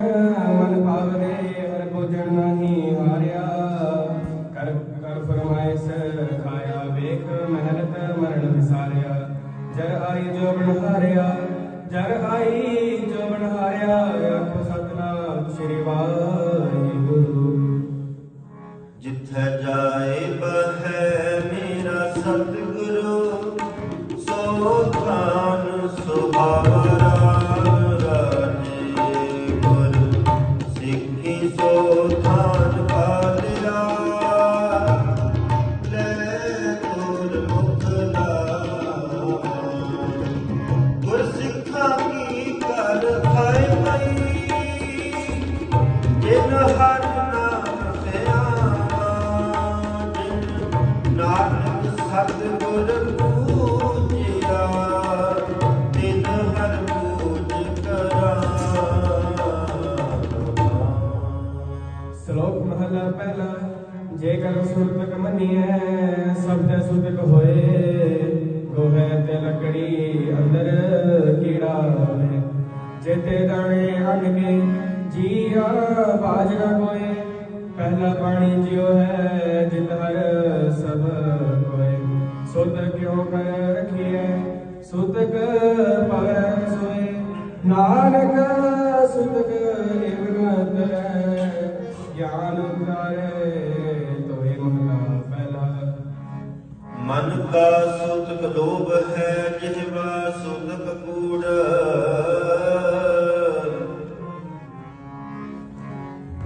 ਮਨ ਭਾਵਨੇ ਹਰ ਭੋਜਨ ਨਾਹੀ ਹਾਰਿਆ। ਕਰ ਕਰ ਫਰਮਾਇਸ, ਖਾਇਆ ਵੇਖ ਮਹਿਨਤ ਮਰਨ ਵਿਸਾਰਿਆ। ਜਰ ਆਈ ਜੋ ਬਣ ਹਾਰਿਆ, ਜਰ ਆਈ ਜੋ ਬਣ ਹਾਰਿਆ ਸ਼ਲੋਕ ਮਹਲਾ ਪਹਿਲਾ, ਜੇਕਰ ਸੁਰਤਕ ਮੰਨੀਐ ਸਬਦ ਸੁਤਕ ਹੋਏ। ਗੋਹੈ ਤੇ ਲੱਕੜੀ ਅੰਦਰ ਕੀੜਾ ਹੋਵੇ ਜੇਤੇ ਦਾਣੇ ਅੰਨ ਕੇ ਜੀਆ ਬਾਜ ਕੋਏ। ਪਹਿਲਾ ਪਾਣੀ ਜਿਉ ਹੈ, ਜਿਤ ਹਰ ਸਭ ਕੋਏ। ਸੁਤ ਕਿਉ ਕਰ ਰਖੀਐ? ਸੁਤਕ ਪਵੈ ਸੋਏ। ਨਾਨਕ ਸੁਤਕ ਮਨ ਕਾ ਸੁਤਕ ਲੋਭ ਹੈ ਜਿਹਵਾ ਸੁਤਕ ਕੂੜ।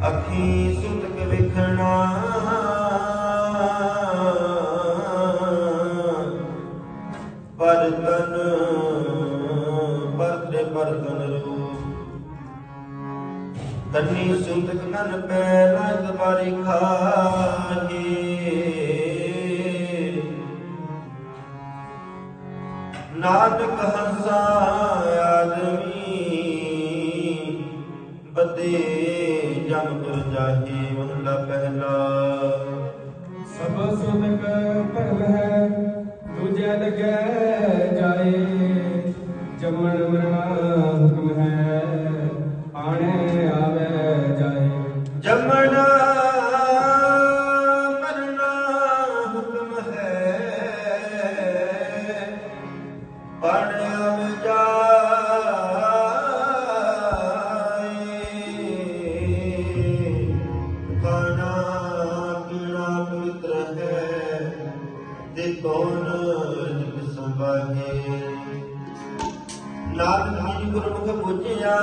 ਅੱਖੀ ਸੁਤਕ ਵਿਖਣਾ। ਪਰ ਤਨ ਪਰਤੇ ਪਰਤਨ ਰੂਪ। ਤਨੀ ਸੁਤਕ ਨਨ ਪੈ ਨਦ ਬਾਰੀ ਖਾਹੀ ਨਾਨਕ ਹੰਸਾ ਆਦਮੀ, ਬਦੇ ਜਮ ਜਾਹੀ ਮਹਲਾ ਪਹਿਲਾ। ਸਭ ਸੁਤਕ ਭਰਮ ਹੈ, ਦੂਜੇ ਲਗੈ ਜਾਏ, ਜੰਮਣ ਮਰਣਾ ਬਣ ਪਵਿੱਤਰ ਹੈ, ਤੇ ਗੁਰਮੁਖ ਪੁੱਜਿਆ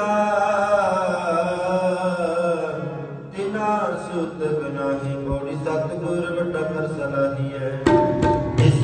ਤਿਨਾ ਸੁਤ ਗਨਾਹੀ ਬੋੜੀ ਸਤਗੁਰ ਵਟਾ ਕਰ ਸਲਾਹੀਐ ਇਸ